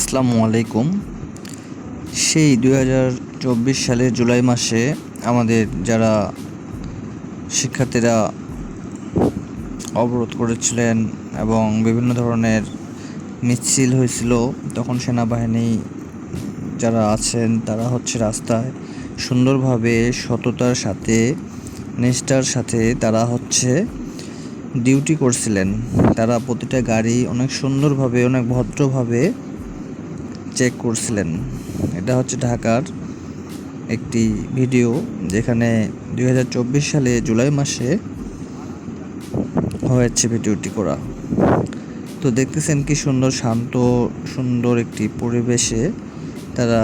আসসালামু আলাইকুম। সেই দুই হাজার চব্বিশ সালের জুলাই মাসে আমাদের যারা শিক্ষার্থীরা অবরোধ করেছিলেন এবং বিভিন্ন ধরনের মিছিল হয়েছিল, তখন সেনাবাহিনী যারা আছেন, তারা হচ্ছে রাস্তায় সুন্দরভাবে সততার সাথে, নিষ্ঠার সাথে তারা হচ্ছে ডিউটি করছিলেন। তারা প্রতিটা গাড়ি অনেক সুন্দরভাবে, অনেক ভদ্রভাবে চেক করছিলেন। এটা হচ্ছে ঢাকার একটি ভিডিও যেখানে দুই হাজার চব্বিশ সালে জুলাই মাসে হয়েছে ভিডিওটি করা। তো দেখতেছেন কি সুন্দর, শান্ত, সুন্দর একটি পরিবেশে তারা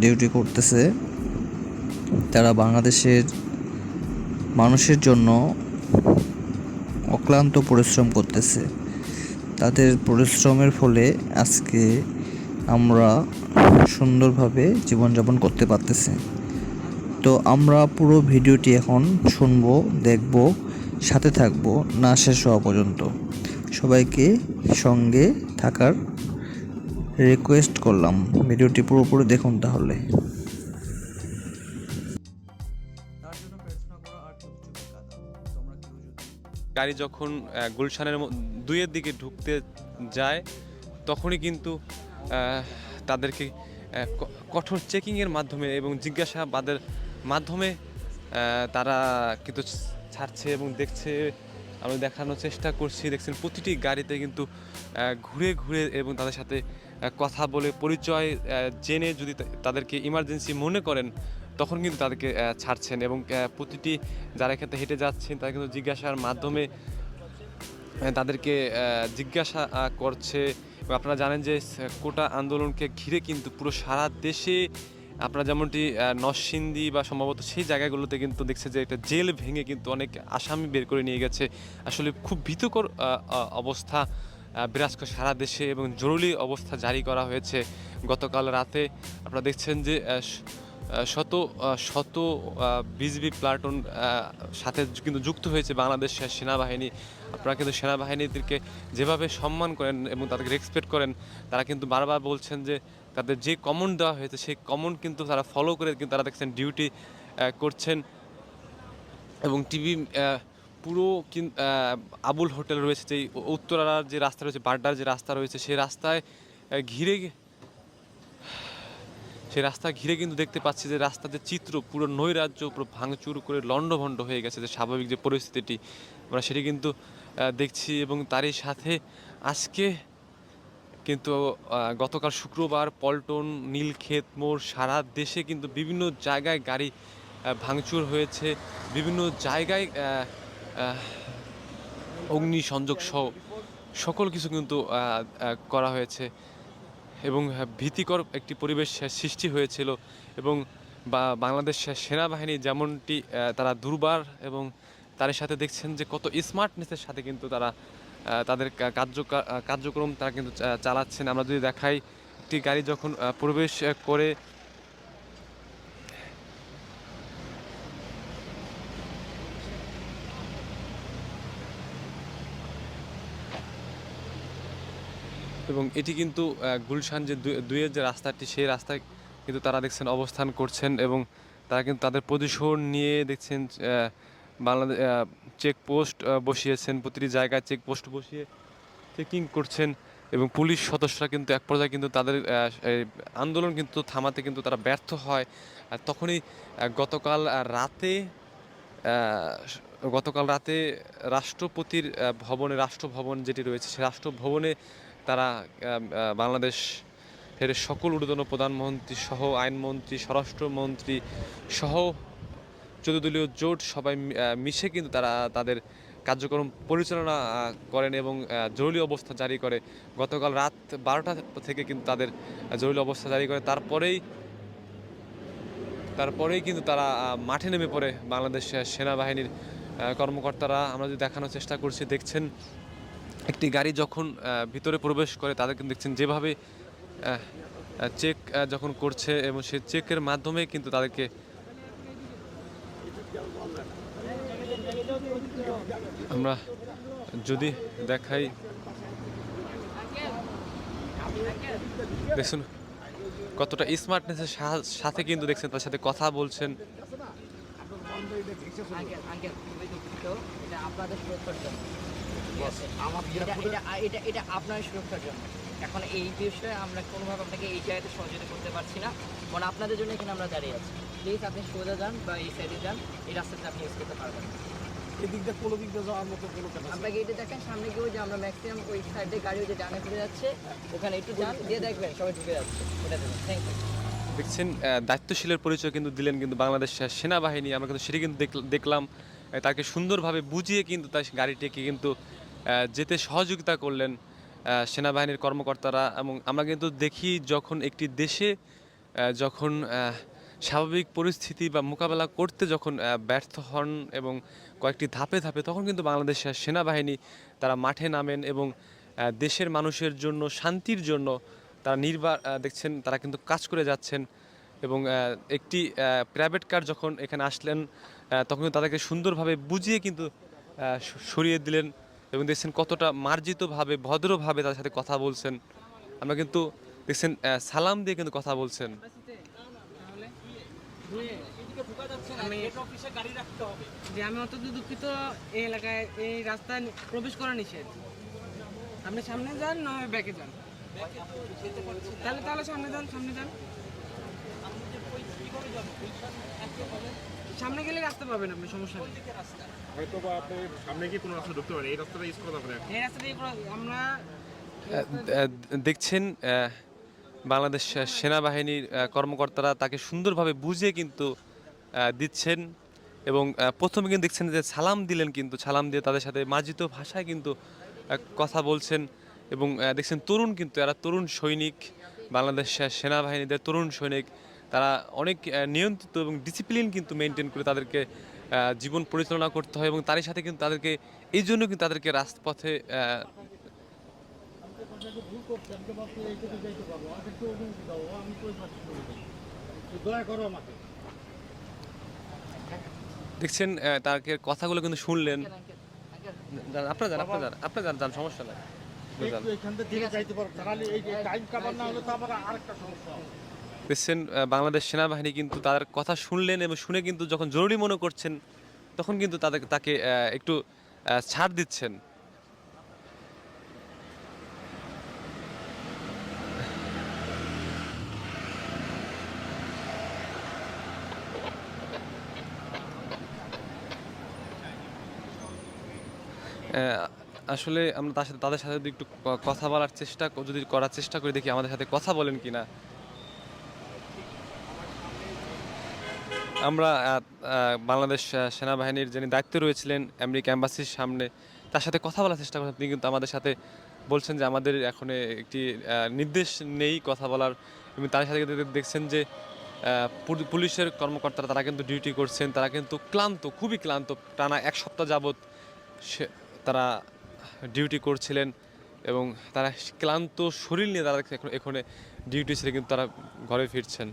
ডিউটি করতেছে। তারা বাংলাদেশের মানুষের জন্য অক্লান্ত পরিশ্রম করতেছে। তাদের পরিশ্রমের ফলে আজকে আমরা সুন্দরভাবে জীবনযাপন করতে পারতেছি। তো আমরা পুরো ভিডিওটি এখন শুনব, দেখব, সাথে থাকব, না শেষ হওয়া পর্যন্ত। সবাইকে সঙ্গে থাকার রিকোয়েস্ট করলাম। ভিডিওটি পুরোপুরি দেখুন তাহলে। গাড়ি যখন গুলশানের দুইয়ের দিকে ঢুকতে যায়, তখনই কিন্তু তাদেরকে কঠোর চেকিংয়ের মাধ্যমে এবং জিজ্ঞাসাবাদের মাধ্যমে তারা কিন্তু ছাড়ছে এবং দেখছে, আমি দেখানোর চেষ্টা করছি। দেখছেন, প্রতিটি গাড়িতে কিন্তু ঘুরে ঘুরে এবং তাদের সাথে কথা বলে পরিচয় জেনে যদি তাদেরকে ইমার্জেন্সি মনে করেন, তখন কিন্তু তাদেরকে ছাড়ছেন এবং প্রতিটি যারা ক্ষেত্রে হেঁটে যাচ্ছেন, তারা কিন্তু জিজ্ঞাসার মাধ্যমে তাদেরকে জিজ্ঞাসা করছে। আপনারা জানেন যে কোটা আন্দোলনকে ঘিরে কিন্তু পুরো সারা দেশে আপনারা যেমনটি আহ, নরসিংদী বা সম্ভবত সেই জায়গাগুলোতে কিন্তু দেখছে যে একটা জেল ভেঙে কিন্তু অনেক আসামি বের করে নিয়ে গেছে। আসলে খুব ভীতকর অবস্থা বিরাজ করে সারা দেশে এবং জরুরি অবস্থা জারি করা হয়েছে। গতকাল রাতে আপনারা দেখছেন যে শত শত বিজিবি প্লাটুন সাথে কিন্তু যুক্ত হয়েছে বাংলাদেশ সেনাবাহিনী। আপনারা কিন্তু সেনাবাহিনীদেরকে যেভাবে সম্মান করেন এবং তাদেরকে রেসপেক্ট করেন, তারা কিন্তু বারবার বলছেন যে তাদের যে কমন দেওয়া হয়েছে, সেই কমন কিন্তু তারা ফলো করে কিন্তু তারা দেখছেন ডিউটি করছেন। এবং টিভি পুরো আবুল হোটেল রয়েছে যে উত্তরার যে রাস্তা রয়েছে, বাড্ডার যে রাস্তা রয়েছে, সেই রাস্তায় ঘিরে সেই রাস্তা ঘিরে কিন্তু দেখতে পাচ্ছি যে রাস্তার যে চিত্র, পুরো নৈরাজ্য, পুরো ভাঙচুর করে লণ্ডভণ্ড হয়ে গেছে যে স্বাভাবিক যে পরিস্থিতিটি। আমরা সেটি কিন্তু দেখছি এবং তারই সাথে আজকে কিন্তু গতকাল শুক্রবার পল্টন নীলক্ষেত মোড় সারা দেশে কিন্তু বিভিন্ন জায়গায় গাড়ি ভাঙচুর হয়েছে। বিভিন্ন জায়গায় আহ, অগ্নিসংযোগ সহ সকল কিছু কিন্তু করা হয়েছে এবং ভীতিকর একটি পরিবেশ সৃষ্টি হয়েছিল এবং বা বাংলাদেশ সেনাবাহিনী যেমনটি তারা দুর্বার এবং তার সাথে দেখছেন যে কত স্মার্টনেসের সাথে কিন্তু তারা তাদের কার্য কার্যক্রম তারা কিন্তু চালাচ্ছেন। আমরা যদি দেখাই, একটি গাড়ি যখন প্রবেশ করে এবং এটি কিন্তু গুলশান যে দুই- দুইয়ের যে রাস্তাটি, সেই রাস্তায় কিন্তু তারা দেখছেন অবস্থান করছেন এবং তারা কিন্তু তাদের পজিশন নিয়ে দেখছেন বাংলাদেশ চেকপোস্ট বসিয়েছেন, প্রতিটি জায়গায় চেকপোস্ট বসিয়ে চেকিং করছেন এবং পুলিশ সদস্যরা কিন্তু এক পর্যায়ে কিন্তু তাদের আন্দোলন কিন্তু থামাতে কিন্তু তারা ব্যর্থ হয়। তখনই গতকাল রাতে গতকাল রাতে রাষ্ট্রপতির ভবনে, রাষ্ট্রভবন যেটি রয়েছে, সে রাষ্ট্রভবনে তারা বাংলাদেশ এর সকল ঊর্ধ্বতন প্রধানমন্ত্রী সহ আইনমন্ত্রী, স্বরাষ্ট্রমন্ত্রী সহ চতুর্দলীয় জোট সবাই মিশে কিন্তু তারা তাদের কার্যক্রম পরিচালনা করেন এবং জরুরি অবস্থা জারি করে। গতকাল রাত বারোটা থেকে কিন্তু তাদের জরুরি অবস্থা জারি করে। তারপরেই তারপরেই কিন্তু তারা মাঠে নেমে পড়ে বাংলাদেশ সেনাবাহিনীর কর্মকর্তারা। আমরা যদি দেখানোর চেষ্টা করছি, দেখছেন একটি গাড়ি যখন ভিতরে প্রবেশ করে, তাদের কিন্তু দেখছেন যেভাবে চেক যখন করছে এবং সেই চেকের মাধ্যমে কিন্তু তাদেরকে আমরা যদি দেখাই, দেখুন কতটা স্মার্টনেসের সাথে কিন্তু দেখছেন, তার সাথে কথা বলছেন। এটা আপনার সুরক্ষার জন্য এখন এই বিষয়ে আমরা কোনোভাবে আপনাকে এই জায়গাতে সহযোগিতা করতে পারছি না। মানে আপনাদের জন্য এখানে আমরা দাঁড়িয়ে আছি। প্লিজ আপনি সোজা যান বা এই সাইডে যান এই রাস্তাতে আপনি ইউজ করতে পারবেন। না। কোনো দিক দিয়ে যাওয়ার মতো কোনো কথা আপনাকে এটা দেখেন সামনে গিয়েও যে আমরা ম্যাক্সিমাম ওই সাইডে গাড়ি ওই যে ডানে ফিরে যাচ্ছে ওখানে একটু যান দিয়ে দেখবেন সবাই ঢুকে যাচ্ছে। ওটা দেবেন থ্যাংক ইউ দেখছেন দায়িত্বশীলের পরিচয় কিন্তু দিলেন কিন্তু বাংলাদেশ সেনাবাহিনী আমরা কিন্তু সেটি কিন্তু দেখ- দেখলাম। তাকে সুন্দরভাবে বুঝিয়ে কিন্তু তার গাড়িটিকে কিন্তু যেতে সহযোগিতা করলেন সেনাবাহিনীর কর্মকর্তারা। এবং আমরা কিন্তু দেখি যখন একটি দেশে যখন আহ, স্বাভাবিক পরিস্থিতি বা মোকাবেলা করতে যখন ব্যর্থ হন এবং কয়েকটি ধাপে ধাপে তখন কিন্তু বাংলাদেশের সেনাবাহিনী তারা মাঠে নামেন এবং দেশের মানুষের জন্য, শান্তির জন্য তারা নির্বা দেখছেন তারা কিন্তু কাজ করে যাচ্ছেন এবং একটি প্রাইভেট কার যখন এখানে আসলেন তখন তাদেরকে সুন্দরভাবে বুঝিয়ে কিন্তু সরিয়ে দিলেন এবং দেখছেন কতটা মার্জিতভাবে, ভদ্রভাবে তাদের সাথে কথা বলছেন। আমরা কিন্তু দেখছেন সালাম দিয়ে কিন্তু কথা বলছেন। যে আমি অত্যন্ত দুঃখিত এই এলাকায় এই রাস্তায় প্রবেশ করা নিষেধ। আপনি সামনে যান না হয় ব্যাকে যান। তাহলে তাহলে সামনে যান সামনে যান। সামনে গেলে রাস্তা পাবেন আপনি সমস্যা নেই। হয়তো বা আপনি সামনে গিয়ে কোনো রাস্তা ঢুকতে পারেন? এই রাস্তাটা ইউজ করা যাবে এই রাস্তা দিয়ে কোনো- আমরা দেখছেন বাংলাদেশ সেনাবাহিনীর কর্মকর্তারা তাকে সুন্দরভাবে বুঝিয়ে কিন্তু দিচ্ছেন এবং প্রথমে কিন্তু দেখছেন যে সালাম দিলেন কিন্তু, সালাম দিয়ে তাদের সাথে মার্জিত ভাষায় কিন্তু কথা বলছেন এবং দেখছেন তরুণ কিন্তু, এরা তরুণ সৈনিক, বাংলাদেশ সেনাবাহিনীদের তরুণ সৈনিক। তারা অনেক নিয়ন্ত্রিত এবং ডিসিপ্লিন কিন্তু মেনটেন করে তাদেরকে জীবন পরিচালনা করতে হয় এবং তারই সাথে কিন্তু তাদেরকে, এই জন্য কিন্তু তাদেরকে রাজপথে আহ, দয়া করো আমাকে। দেখছেন তাকে কথাগুলো কিন্তু শুনলেন। আপনার যান আপনার যান আপনার যান যান সমস্যা নাই। যান। একটু এখান থেকে দিকে যাইতে পারো। তাহলে এই টাইম কাভার না হলে তো আবার আরেকটা সমস্যা হবে। দেখছেন বাংলাদেশ সেনাবাহিনী কিন্তু তার কথা শুনলেন এবং শুনে কিন্তু যখন জরুরি মনে করছেন তখন কিন্তু তাদের তাকে একটু ছাড় দিচ্ছেন। আসলে আমরা তার সাথে তাদের সাথে যদি একটু কথা বলার চেষ্টা যদি করার চেষ্টা করি, দেখি আমাদের সাথে কথা বলেন কি না আমরা বাংলাদেশ সেনাবাহিনীর যিনি দায়িত্বে রয়েছিলেন আমেরিকা অ্যাম্বাসির সামনে, তার সাথে কথা বলার চেষ্টা করছেন। তিনি কিন্তু আমাদের সাথে বলছেন যে আমাদের এখন একটি নির্দেশ নেই কথা বলার। এবং তার সাথে দেখছেন যে পুলিশের কর্মকর্তারা, তারা কিন্তু ডিউটি করছেন। তারা কিন্তু ক্লান্ত, খুবই ক্লান্ত। টানা এক সপ্তাহ যাবৎ সে তারা ডিউটি করছিলেন এবং তারা ক্লান্ত শরীর নিয়ে তারা এখন এখানে ডিউটি ছেড়ে কিন্তু তারা ঘরে ফিরছেন।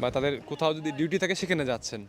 বা তাদের কোথাও যদি ডিউটি থাকে সেখানে যাচ্ছেন।